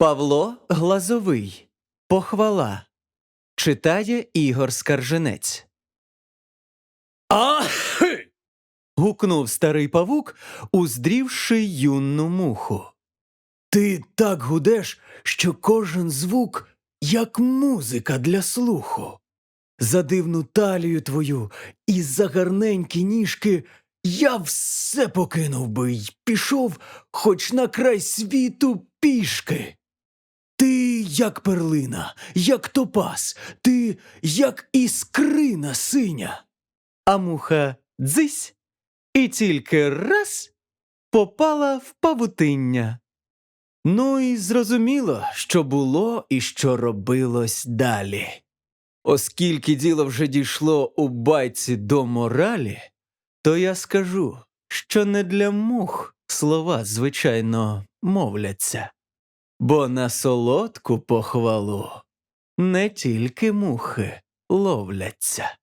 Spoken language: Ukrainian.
Павло Глазовий. Похвала. Читає Ігор Скарженець. А Гукнув старий павук, уздрівши юну муху. ти так гудеш, що кожен звук як музика для слуху. За дивну талію твою і за гарненькі ніжки я все покинув би й пішов хоч на край світу пішки. Як перлина, як топаз, ти як іскрина синя. А муха дзись і тільки раз попала в павутиння. Ну і зрозуміло, що було і що робилось далі. Оскільки діло вже дійшло у байці до моралі, то я скажу, що не для мух слова, звичайно, мовляться, бо на солодку похвалу не тільки мухи ловляться.